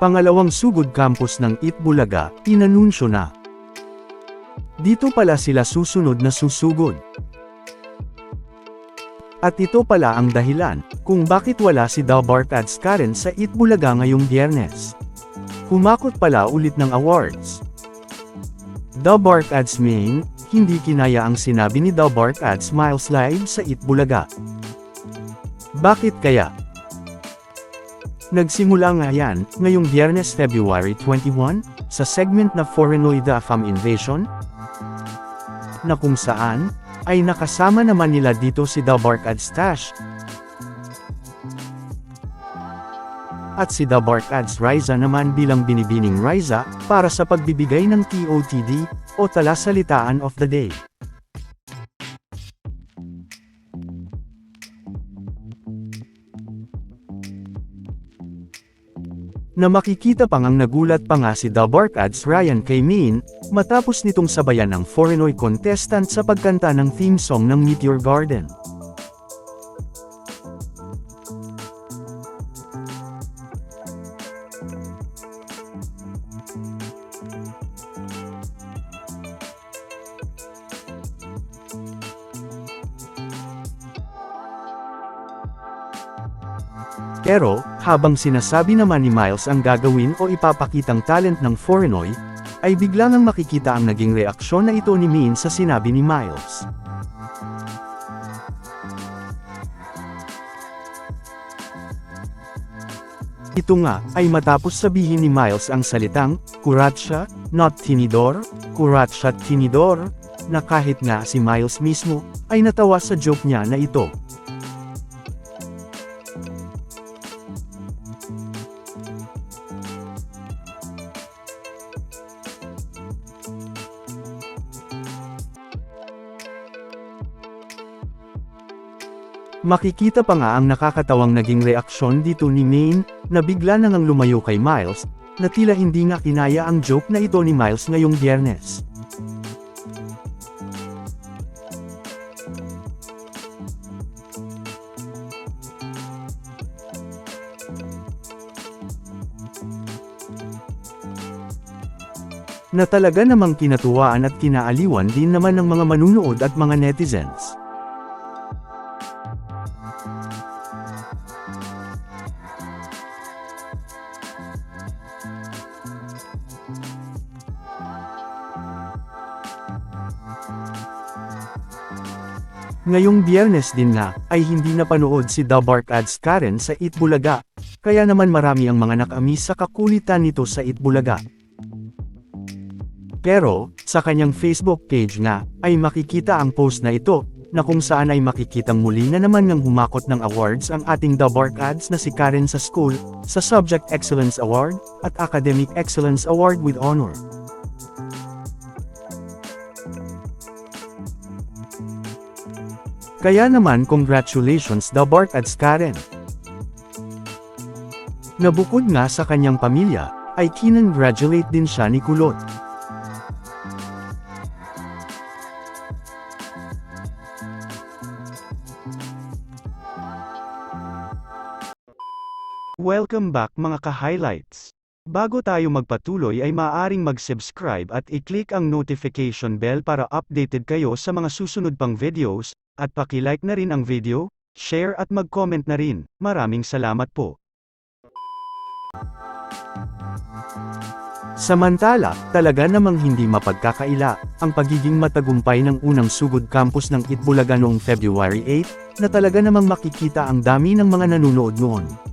Pangalawang sugod campus ng Itbulaga, inanunsyo na. Dito pala sila susunod na susugod. At ito pala ang dahilan, kung bakit wala si Dalbart Ads Karen sa Itbulaga ngayong biyernes. Humakot pala ulit ng awards. Dalbart Ads Main, hindi kinaya ang sinabi ni Dalbart Ads Miles Live sa Itbulaga. Bakit kaya? Nagsimula nga yan, ngayong biyernes February 21, sa segment na Foreignoid the Fam Invasion, na kung saan, ay nakasama naman nila dito si Dalbark Adstash, at si Dalbark Ads Riza naman bilang binibining Riza, para sa pagbibigay ng TOTD, o talasalitaan of the day. Na makikita pang ang nagulat pa nga si Dalbark Ads Ryan kay Min, matapos nitong sabayan ng Foreignoy contestant sa pagkanta ng theme song ng Meteor Garden. Pero, habang sinasabi naman ni Miles ang gagawin o ipapakitang talent ng Foreignoy, ay biglang ang makikita ang naging reaksyon na ito ni Min sa sinabi ni Miles. Ito nga, ay matapos sabihin ni Miles ang salitang, Kuratsa, not Tinidor, Kuratsa Tinidor, na kahit nga si Miles mismo, ay natawa sa joke niya na ito. Makikita pa nga ang nakakatawang naging reaksyon dito ni Maine, na bigla na ngang lumayo kay Miles, na tila hindi nga kinaya ang joke na ito ni Miles ngayong biyernes. Na talaga namang kinatuwaan at kinaaliwan din naman ng mga manunood at mga netizens. Ngayong biyernes din na, ay hindi napanood si Dabark Ads Karen sa Itbulaga, kaya naman marami ang mga nakamis sa kakulitan nito sa Itbulaga. Pero, sa kanyang Facebook page nga, ay makikita ang post na ito, na kung saan ay makikitang muli na naman ngang humakot ng awards ang ating Dabark Ads na si Karen sa school, sa Subject Excellence Award, at Academic Excellence Award with Honor. Kaya naman congratulations the Bart Ads Karen. Nabukod nga sa kanyang pamilya, ay kinongratulate din siya ni Kulot. Welcome back mga ka-highlights. Bago tayo magpatuloy ay maaaring mag-subscribe at i-click ang notification bell para updated kayo sa mga susunod pang videos, at paki-like na rin ang video, share at mag-comment na rin. Maraming salamat po. Samantala, talaga namang hindi mapagkakaila, ang pagiging matagumpay ng unang sugod campus ng Itbulaga noong February 8, na talaga namang makikita ang dami ng mga nanunood noon.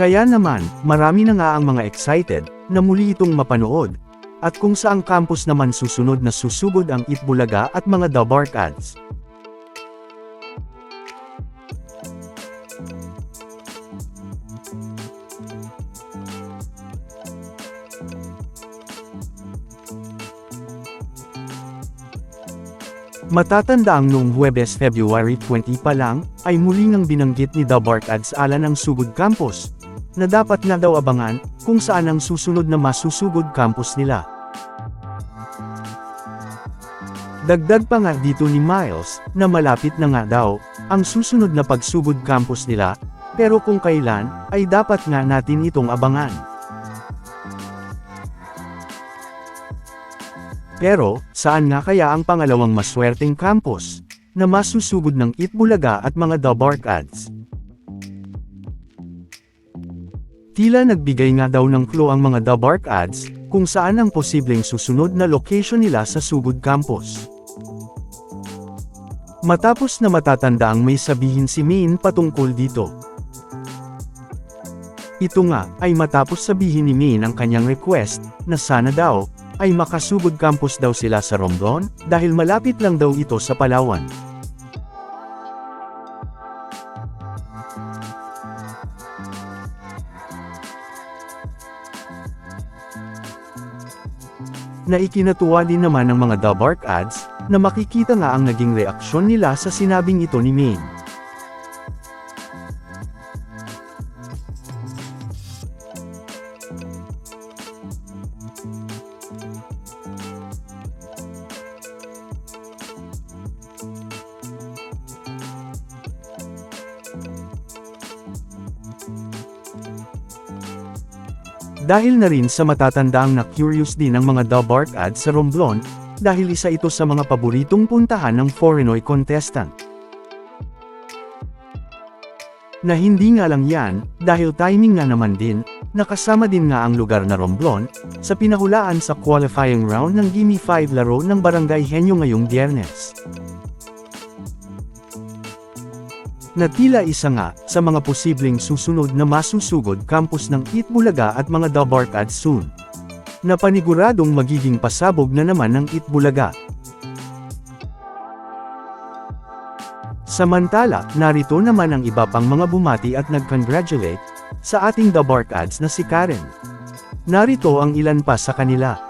Kaya naman, marami na nga ang mga excited, na muli itong mapanood, at kung saang campus naman susunod na susugod ang Itbulaga at mga Dabark ads. Matatanda ang noong Huwebes February 20 pa lang, ay muli ngang binanggit ni The Bark Ads ala ng Sugod Campus, na dapat na daw abangan kung saan ang susunod na masusugod campus nila. Dagdag pa nga dito ni Miles na malapit na nga daw ang susunod na pagsugod campus nila, pero kung kailan ay dapat nga natin itong abangan. Pero, saan nga kaya ang pangalawang maswerteng campus na masusugod ng Itbulaga at mga Dabark Tila nagbigay nga daw ng clue ang mga Dabark ads kung saan ang posibleng susunod na location nila sa Sugod Campus. Matapos na matatanda ang may sabihin si Min patungkol dito. Ito nga ay matapos sabihin ni Min ang kanyang request na sana daw ay makasugod campus daw sila sa Romblon dahil malapit lang daw ito sa Palawan. Na ikinatuwa din naman ng mga Dabark ads, na makikita nga ang naging reaksyon nila sa sinabing ito ni Maine. Dahil na rin sa matatandaang na curious din ang mga Dabark ads sa Romblon, dahil isa ito sa mga paboritong puntahan ng Foreignoy contestant. Na hindi nga lang yan, dahil timing nga naman din, nakasama din nga ang lugar na Romblon, sa pinahulaan sa qualifying round ng Gimme 5 laro ng Barangay Henyo ngayong biyernes. Na tila isa nga sa mga posibleng susunod na masusugod campus ng Itbulaga at mga Dabark ads soon. Na paniguradong magiging pasabog na naman ng Itbulaga. Samantala, narito naman ang iba pang mga bumati at nag-congratulate sa ating Dabark ads na si Karen. Narito ang ilan pa sa kanila.